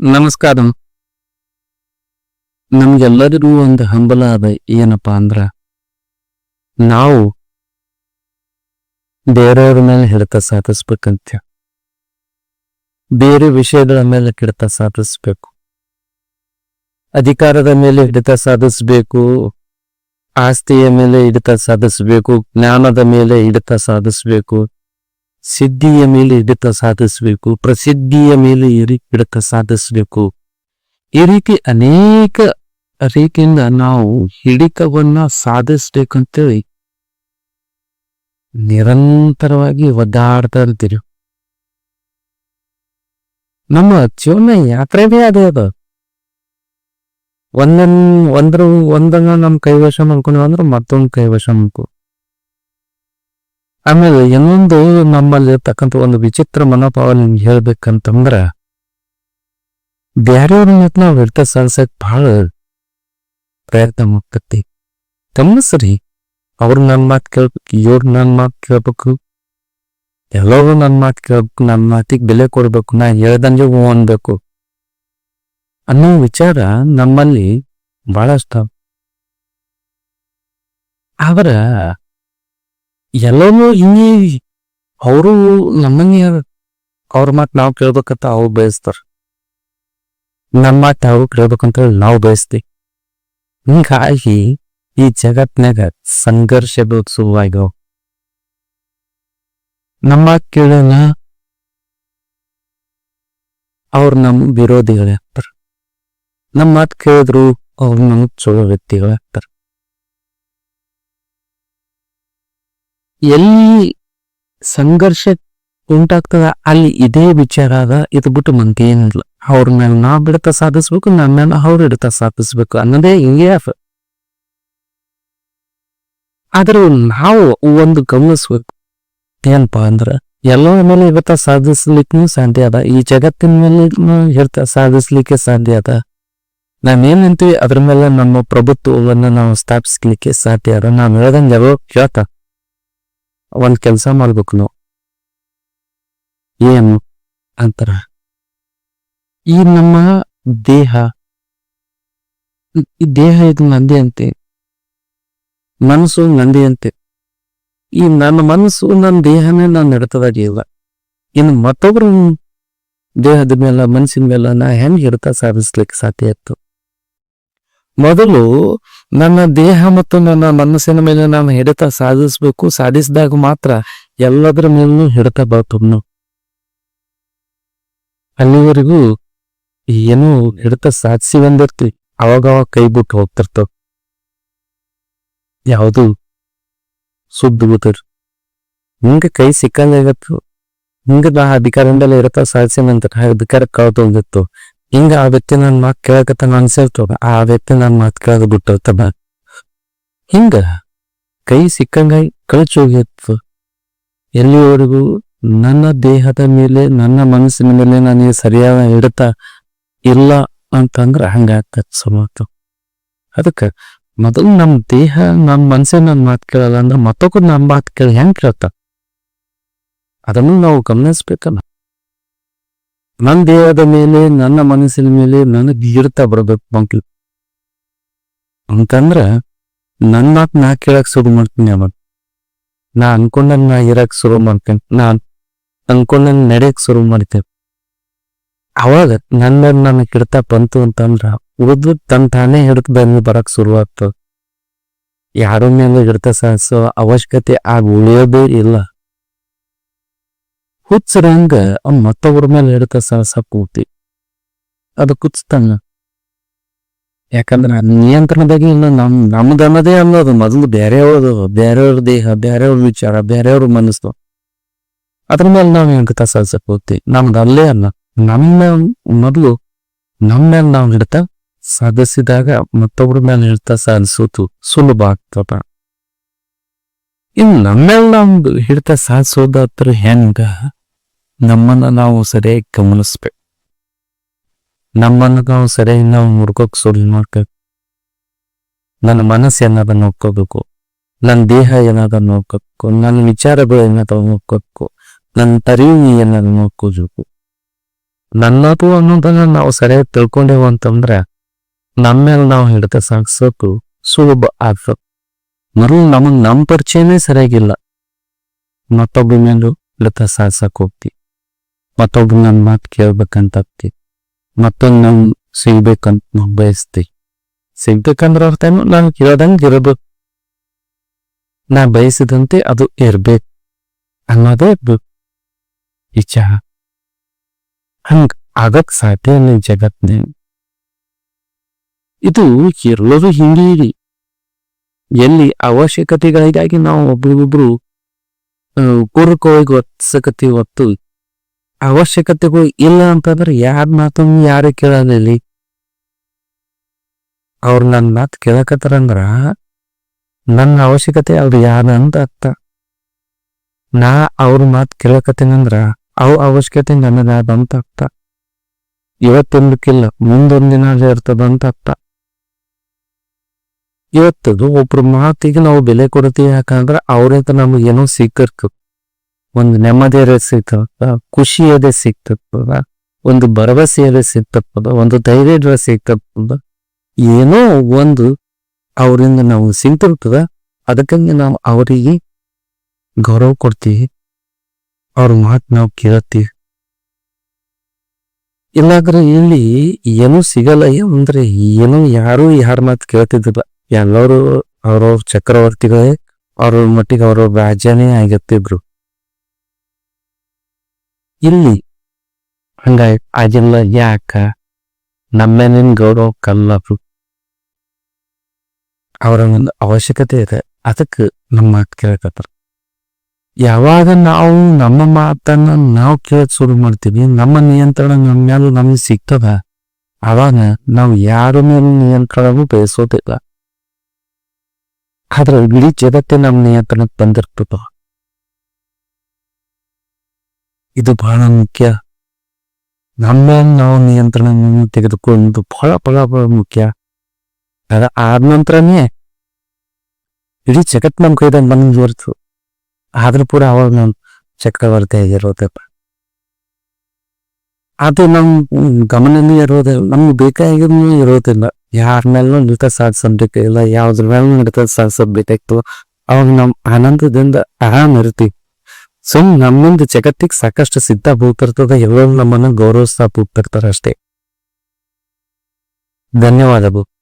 ನಮಸ್ಕಾರ. ನಮಗೆಲ್ಲರಿಗೂ ಒಂದು ಹಂಬಲ ಅದ ಏನಪ್ಪಾ ಅಂದ್ರ, ನಾವು ಬೇರೆಯವ್ರ ಮೇಲೆ ಹಿಡಿತ ಸಾಧಿಸ್ಬೇಕಂತ ಬೇರೆ ವಿಷಯಗಳ ಮೇಲೆ ಹಿಡಿತ ಸಾಧಿಸ್ಬೇಕು. ಅಧಿಕಾರದ ಮೇಲೆ ಹಿಡಿತ ಸಾಧಿಸ್ಬೇಕು, ಆಸ್ತಿಯ ಮೇಲೆ ಹಿಡಿತ ಸಾಧಿಸ್ಬೇಕು, ಜ್ಞಾನದ ಮೇಲೆ ಹಿಡಿತ ಸಾಧಿಸ್ಬೇಕು. ಸಿದ್ಧಿಯ ಮೇಲೆ ಹಿಡಿತ ಸಾಧಿಸಬೇಕು, ಪ್ರಸಿದ್ಧಿಯ ಮೇಲೆ ಹಿರಿ- ಹಿಡಿತ ಸಾಧಿಸಬೇಕು. ಈ ರೀತಿ ಅನೇಕ ರೀತಿಯಿಂದ ನಾವು ಹಿಡಿತವನ್ನ ಸಾಧಿಸಬೇಕಂತೇಳಿ ನಿರಂತರವಾಗಿ ಒದ್ದಾಡ್ತಾ ಇರ್ತೀರಿ. ನಮ್ಮ ಜೀವನ ಯಾತ್ರೆನೇ ಅದೇ ಅದ. ಒಂದನ್, ಒಂದ್ರ, ಒಂದನ್ನ ನಮ್ ಕೈವಶ ಮಾಡ್ಕೊಂಡ್ವಿ ಅಂದ್ರೆ ಮತ್ತೊಂದು ಕೈವಶ ಮಾಡ್ಕೊ ಆಮೇಲೆ ಇನ್ನೊಂದು ನಮ್ಮಲ್ಲಿ ಇರ್ತಕ್ಕಂಥ ಒಂದು ವಿಚಿತ್ರ ಮನೋಭಾವ ನಿಮ್ಗೆ ಹೇಳ್ಬೇಕಂತಂದ್ರ, ಬ್ಯಾರೆಯವ್ರ ಮತ್ ನಾವು ಹಿಡ್ತ ಸಾಧಿಸಕ್ ಬಹಳ ಪ್ರಯತ್ನ ಮಾಡ್ತತಿ. ಗಮನಿಸ್ರಿ, ಅವ್ರು ನನ್ ಮಾತು ಕೇಳ್ಬೇಕು, ಇವ್ರ ನನ್ ಮಾತು ಕೇಳ್ಬೇಕು, ಎಲ್ಲರೂ ನನ್ ಮಾತು ಕೇಳ್ಬೇಕು ನನ್ನ ಮಾತಿಗೆ ಬೆಲೆ ಕೊಡ್ಬೇಕು, ನಾ ಹೇಳ್ದಂಗೆ ಹೂ ಅನ್ಬೇಕು. ಅನ್ನೋ ವಿಚಾರ ನಮ್ಮಲ್ಲಿ ಬಹಳಷ್ಟ ಆದ್ರ ಎಲ್ಲರೂ ಹಿಂಗೆ ಅವರು ನಮ್ಮನ್ನ ಅವ್ರ ಮಾತು ನಾವು ಕೇಳ್ಬೇಕಂತ ಅವ್ರು ಬಯಸ್ತಾರ. ನಮ್ಮ ಮಾತು ಅವ್ರು ಕೇಳ್ಬೇಕಂತ ಹೇಳಿ ನಾವು ಬಯಸ್ತೀವಿ. ಹಿಂಗಾಗಿ ಈ ಜಗತ್ನಾಗ ಸಂಘರ್ಷಗಳು ಶುರುವಾಗ್ಯಾವ. ನಮ್ಮ ಮಾತ್ ಕೇಳೋಣ ಅವ್ರು ನಮ್ ವಿರೋಧಿಗಳಾಗ್ತಾರ ನಮ್ಮ ಮಾತು ಕೇಳಿದ್ರು ಅವ್ರು ನಮ್ಗೆ ಚಲೋ ವ್ಯಕ್ತಿಗಳಾಗ್ತಾರ ಎಲ್ಲಿ ಸಂಘರ್ಷ ಉಂಟಾಗ್ತದ, ಅಲ್ಲಿ ಇದೇ ವಿಚಾರ ಅದ. ಇದು ಬಿಟ್ಟು ಮಂದಿ ಏನಿಲ್ಲ ಅವ್ರ ಮೇಲೆ ನಾವು ಬಿಡತ ಸಾಧಿಸ್ಬೇಕು ನಮ್ಮ ಮೇಲೆ ಅವ್ರ ಹಿಡಿತ ಸಾಧಿಸ್ಬೇಕು ಅನ್ನೋದೇ ಹಿಂಗೆ ಆದ್ರೆ ನಾವು ಒಂದು ಗಮನಿಸ್ಬೇಕು ಏನಪ್ಪಾ ಅಂದ್ರ, ಎಲ್ಲರ ಮೇಲೆ ಇವತ್ತ ಸಾಧಿಸ್ಲಿಕ್ಕೂ ಸಾಧ್ಯ ಅದ, ಈ ಜಗತ್ತಿನ ಮೇಲೆ ಇರ್ತ ಸಾಧಿಸ್ಲಿಕ್ಕೆ ಸಾಧ್ಯ ಅದ. ನಾವೇನ್ ಅಂತೀವಿ, ಅದ್ರ ಮೇಲೆ ನಮ್ಮ ಪ್ರಭುತ್ವವನ್ನ ನಾವು ಸ್ಥಾಪಿಸ್ಲಿಕ್ಕೆ ಸಾಧ್ಯ ಅದ. ನಾನು ಹೇಳ್ದಂಗೆ ಯಾವ ಕೇಳ್ತ ಒಂದ್ ಕೆಲಸ ಮಾಡ್ಬೇಕು ನಾವು. ಏನು? ಅಂತಾರ. ಈ ನಮ್ಮ ದೇಹ. ಈ ದೇಹ ಇದು ನಂದಿ ಅಂತೆ ಮನಸ್ಸು ನಂದಿ ಅಂತೆ ಈ ನನ್ನ ಮನಸ್ಸು ನನ್ನ ದೇಹನೇ ನಾನು ನಡ್ತದಾಗ ಇಲ್ಲ. ಇನ್ನು ಮತ್ತೊಬ್ರು ದೇಹದ ಮೇಲೆ, ಮನಸ್ಸಿನ ಮೇಲೆ ನಾ ಹೆಂಗೆ ಇರ್ತಾ ಸಾಧಿಸ್ಲಿಕ್ಕೆ ಸಾಧ್ಯ ಇತ್ತು? ಮೊದಲು ನನ್ನ ದೇಹ ಮತ್ತು ನನ್ನ ಮನಸ್ಸಿನ ಮೇಲೆ ನಾನು ಹಿಡಿತ ಸಾಧಿಸಬೇಕು, ಸಾಧಿಸಿದಾಗ ಮಾತ್ರ ಎಲ್ಲದರ ಮೇಲೂ ಹಿಡಿತ ಬರ್ತದ ಅಲ್ಲಿವರೆಗೂ ಏನೋ ಹಿಡಿತ ಸಾಧಿಸಿ ಬಂದಿರ್ತೀವಿ ಅವಾಗ ಅವಾಗ ಕೈ ಬಿಟ್ಟು ಹೋಗ್ತಿರ್ತಾವ. ಯಾವುದು? ಸುದ್ದು ಗೊತ್ತಿರ್ ಹಿಂಗ ಕೈ ಸಿಕ್ಕಂಗಾಗತ್ತು. ಹಿಂಗ ನಾ ಅಧಿಕಾರದಿಂದಲೇ ಇರತ್ತ ಸಾಧಿಸಿ ನಂತರ ಅಧಿಕಾರ ಕಳ್ದು ಹೋಗಿತ್ತು ಹಿಂಗ ಆ ವ್ಯಕ್ತಿ ನನ್ನ ಮಾತು ಕೇಳಕತ್ತ ಅನ್ಸಿರ್ತವ ಆ ವ್ಯಕ್ತಿ ನನ್ನ ಮಾತು ಕೇಳೋದು ಬಿಟ್ಟಿರ್ತದ ಹಿಂಗ ಕೈ ಸಿಕ್ಕಂಗಾಗಿ ಕಳಚೋಗಿತ್ತು ಎಲ್ಲಿವರೆಗೂ ನನ್ನ ದೇಹದ ಮೇಲೆ, ನನ್ನ ಮನಸ್ಸಿನ ಮೇಲೆ ನನಗೆ ಸರಿಯಾದ ಹಿಡಿತ ಇಲ್ಲ ಅಂತಂದ್ರ ಹಂಗಾಗ್ತದ ಸುಮಾತು. ಅದಕ್ಕೆ ಮೊದಲು ನಮ್ಮ ದೇಹ ನಮ್ಮ ಮನಸ್ಸೇ ನನ್ನ ಮಾತ್ ಕೇಳಲ್ಲ ಅಂದ್ರೆ ಮತ್ತೊಬ್ಬರು ನಮ್ಮ ಮಾತು ಕೇಳಿ ಹೆಂಗೆ ಕೇಳ್ತ? ಅದನ್ನು ನಾವು ಗಮನಿಸ್ಬೇಕಲ್ಲ. ನನ್ನ ದೇಹದ ಮೇಲೆ, ನನ್ನ ಮನಸ್ಸಿನ ಮೇಲೆ ನನಗ್ ಹಿಡ್ತಾ ಬರ್ಬೇಕು ಮಕ್ಳು ಅಂತಂದ್ರ ನನ್ನ ಮಾತ್ ನಾ ಕೇಳಕ್ ಶುರು ಮಾಡ್ತೀನಿ ಅವಾಗ ನಾ ಅನ್ಕೊಂಡಂಗ್ ನಾ ಇರಕ್ ಶುರು ಮಾಡ್ತೇನೆ. ನಾ ಅನ್ಕೊಂಡನ್ ನಡೆಯಕ್ ಶುರು ಮಾಡ್ತೇನೆ. ಅವಾಗ ನನ್ನ ನನ್ನ ಕಿಡ್ತ ಬಂತು ಅಂತಂದ್ರ ಉಳಿದು ತನ್ ತಾನೇ ಹಿಡಿದು ಬಂದು ಬರಕ್ ಶುರು ಆಗ್ತದ ಯಾರ ಮೇಲೆ ಹಿಡ್ತ ಸಹಸ ಅವಶ್ಯಕತೆ ಆಗ ಉಳಿಯೋದೇ ಇಲ್ಲ. ಹುಚ್ಚರಂಗ ಅವ್ನು ಮತ್ತೊಬ್ಬರ ಮೇಲೆ ಹಿಡ್ಕ ಸಾಧಿಸಕ್ ಹೋಗ್ತಿ ಅದು ಕುಚ್ತಾನ ಯಾಕಂದ್ರ ನಿಯಂತ್ರಣದಾಗ ಇಲ್ಲ, ನಮ್, ನಮ್ದು ಅನ್ನೋದೇ ಮೊದಲು ಬೇರೆಯವ್ರದು ಬೇರೆಯವ್ರ ದೇಹ ಬೇರೆಯವ್ರ ವಿಚಾರ ಬೇರೆಯವ್ರ ಮನಸ್ಸು. ಅದ್ರ ಮೇಲೆ ನಾವ್ ಹಿಡ್ತ ಸಾಧಿಸಕ್ ಹೋಗ್ತಿ ನಮ್ದು ಅಲ್ಲೇ ಅಲ್ಲ, ನಮ್ಮ ಮೊದಲು ನಮ್ಮ ಮೇಲೆ ನಾವು ಹಿಡ್ತ ಸಾಧಿಸಿದಾಗ ಮತ್ತೊಬ್ಬರ ಮೇಲೆ ಹಿಡ್ತ ಸಾಧಿಸೋದು ಸುಲಭ ಆಗ್ತದ. ಇನ್ನು ನಮ್ಮೇಲೆ ನಾವು ಹಿಡ್ತ ಸಾಧಿಸೋದಾತ್ರ ಹೆಂಗ? ನಮ್ಮನ್ನ ನಾವು ಸರಿಯಾಗಿ ಗಮನಿಸ್ಬೇಕು. ನಮ್ಮನ್ನು ನಾವು ಸರಿಯಾಗಿ ನಾವು ನೋಡ್ಕೋಕ್ ಸುಳ್ಳು ಮಾಡ್ಬೇಕು ನನ್ನ ಮನಸ್ಸು ಏನಾದ ನೋಡ್ಕೋಬೇಕು, ನನ್ನ ದೇಹ ಏನಾದ ನೋಡ್ಕೋಬೇಕು, ನನ್ನ ವಿಚಾರಗಳು ಏನಾದ ನೋಡ್ಕೋಬೇಕು, ನನ್ನ ತರಿವಿ ಏನಾದ್ರು ನೋಡ್ಕೋಬೇಕು. ನನ್ನದು ಅನ್ನೋದನ್ನ ನಾವು ಸರಿಯಾಗಿ ತಿಳ್ಕೊಂಡೇವು ಅಂತಂದ್ರೆ, ನಮ್ಮ ಮೇಲೆ ನಾವು ಹಿಡಿತ ಸಾಗಿಸೋಕು ಸುಲಭ ಆಗ್ತದೆ. ಮೊದಲು ನಮಗ್ ನಮ್ಮ ಪರಿಚಯನೇ ಸರಿಯಾಗಿಲ್ಲ. ಮತ್ತೊಬ್ಬ ಮೇಲೂ ಹಿಡಿತ ಸಾಗ್ಸಕ್ ಹೋಗ್ತಿ. ಮತ್ತೊಬ್ರು ನನ್ನ ಮಾತು ಕೇಳ್ಬೇಕಂತ ಆಗ್ತಿ ಮತ್ತೊಂದು ನಂಗೆ ಸಿಗ್ಬೇಕಂತ ನಾವು ಬಯಸ್ತಿ. ಸಿಗ್ಬೇಕಂದ್ರ ಅರ್ಥ ಏನು? ನಾನು ಕೇಳ್ದಂಗೆ ಇರಬೇಕು. ನಾ ಬಯಸಿದಂತೆ ಅದು ಇರ್ಬೇಕು. ಅನ್ನೋದೇ ಇಚಾ ಹಂಗ ಆಗಕ್ ಸಾಧ್ಯ ಈ ಜಗತ್ನೇ ಇದು ಎಲ್ಲರೂ ಹಿಂಗೀರಿ ಎಲ್ಲಿ ಅವಶ್ಯಕತೆಗಳಿಗಾಗಿ ನಾವು ಒಬ್ರಿಗೊಬ್ರು ಕೂರ್ಕೋಗಿ ಒತ್ಸಕತಿ ಹೊತ್ತು ಅವಶ್ಯಕತೆಗಳು ಇಲ್ಲ ಅಂತಂದ್ರೆ ಯಾರ ಮಾತು ಯಾರು ಕೇಳೋದಿಲ್ಲ ಅವ್ರು ನನ್ನ ಮಾತು ಕೇಳಕತ್ತಾರಂದ್ರ ನನ್ನ ಅವಶ್ಯಕತೆ ಅವ್ರು ಯಾರ ಅಂತ ಅರ್ಥ. ನಾ ಅವ್ರ ಮಾತು ಕೇಳಕತ್ತೀನಂದ್ರ ಅವ್ ಅವಶ್ಯಕತೆ ನನ್ನದಾದ ಅಂತ ಅರ್ಥ. ಇವತ್ತೊಂದಕ್ಕಿಲ್ಲ, ಮುಂದೊಂದು ದಿನ ಇರ್ತದಂತ ಅರ್ಥ. ಇವತ್ತದು ಒಬ್ರ ಮಾತಿಗೆ ನಾವು ಬೆಲೆ ಕೊಡ್ತೀವಿ ಯಾಕಂದ್ರೆ ಅವ್ರಿಂದ ನಮ್ಗೆ ಏನೋ ಸಿಕ್ಕಿರ್ತದ ಒಂದು ನೆಮ್ಮದಿಯದೇ ಸಿಗ್ತದ ಖುಷಿ ಅದೇ ಸಿಗ್ತದ ಒಂದು ಭರವಸೆ ಅದೇ ಸಿಗ್ತದ ಒಂದು ಧೈರ್ಯದ ಸಿಗ್ತದ ಏನೋ ಒಂದು ಅವರಿಂದ ನಾವು ಸಿಗ್ತಿರ್ತದ ಅದಕ್ಕಂಗೆ ನಾವು ಅವರಿಗೆ ಗೌರವ ಕೊಡ್ತೀವಿ, ಅವ್ರ ಮಾತು ನಾವು ಕೇಳತ್ತೀವಿ ಇಲ್ಲಾಂದ್ರೆ ಇಲ್ಲಿ ಏನೂ ಸಿಗಲ್ಲ ಅಂದ್ರೆ ಏನೋ ಯಾರು ಯಾರ ಮಾತು ಕೇಳ್ತಿದ್ದಿಲ್ಲ. ಎಲ್ಲರೂ ಅವ್ರವ್ರ ಚಕ್ರವರ್ತಿಗಳೇ ಅವ್ರ ಮಟ್ಟಿಗೆ ಅವ್ರವ್ರ ರಾಜ್ಯನೇ ಆಗಿರ್ತಿದ್ರು. ಇಲ್ಲಿ. ಹಂಗಾಗಿ ಆಗಿಲ್ಲ ಯಾಕ? ನಮ್ಮೇನಿನ್ ಗೌರವ ಕಲ್ಲರು. ಅವರ ಒಂದು ಅವಶ್ಯಕತೆ ಇದೆ. ಅದಕ್ಕೆ ನಮ್ಮ ಮಾತು ಕೇಳಕತ್ತಾರ. ಯಾವಾಗ ನಾವು ನಮ್ಮ ಮಾತನ್ನ ನಾವು ಕೇಳಕ್ ಶುರು ಮಾಡ್ತೀವಿ, ನಮ್ಮ ನಿಯಂತ್ರಣ ನಮ್ಮ ಮೇಲೆ ನಮಗೆ ಸಿಗ್ತದ? ಅವಾಗ ನಾವು ಯಾರ ಮೇಲೆ ನಿಯಂತ್ರಣವೂ ಬಯಸೋದಿಲ್ಲ. ಆದ್ರೆ ಇಡೀ ಜಗತ್ತೇ ನಮ್ಮ ನಿಯಂತ್ರಣಕ್ಕೆ ಬಂದಿರ್ತದ. ಇದು ಬಹಳ ಮುಖ್ಯ. ನಮ್ಮ ನಾವು ನಿಯಂತ್ರಣವನ್ನು ತೆಗೆದುಕೊಂಡು ಬಹಳ ಬಹಳ ಬಹಳ ಮುಖ್ಯ. ಅದ ಆದ ನಂತರನೇ ಇಡೀ ಜಗತ್ತು ನಮ್ಮ ಕೈದಾಗ ಬಂದ್ ಬರ್ತು ಆದ್ರೂ ಕೂಡ ಅವಾಗ ನಮ್ಮ ಚಕ್ರವರ್ತಿ ಆಗಿರೋದಪ್ಪ ಅದು ನಮ್ಮ ಗಮನನೇ ಇರೋದಿಲ್ಲ, ನಮ್ಗೆ ಬೇಕಾಗಿರೋ ಇರೋದಿಲ್ಲ. ಯಾರ ಮೇಲೂ ನೃತ್ಯ ಸಾಧಿಸಬೇಕಿಲ್ಲ ಯಾವ್ದ್ರ ಮೇಲೂ ನೃತ್ಯ ಸಾಧಿಸಬೇಕಾಗ್ತದೆ ಅವಾಗ ನಮ್ಮ ಆನಂದದಿಂದ ಆರಾಮ್ ಇರ್ತೀವಿ. ಸುಮ್ ನಮ್ಮಿಂದ ಜಗತ್ತಿಗೆ ಸಾಕಷ್ಟು ಸಿದ್ಧ ಹೋಗ್ತಿರ್ತದ ಎಲ್ಲರೂ ನಮ್ಮನ್ನು ಗೌರವಿಸ್ತಾ ಹೋಗ್ತಿರ್ತಾರ ಅಷ್ಟೇ. ಧನ್ಯವಾದಗಳು.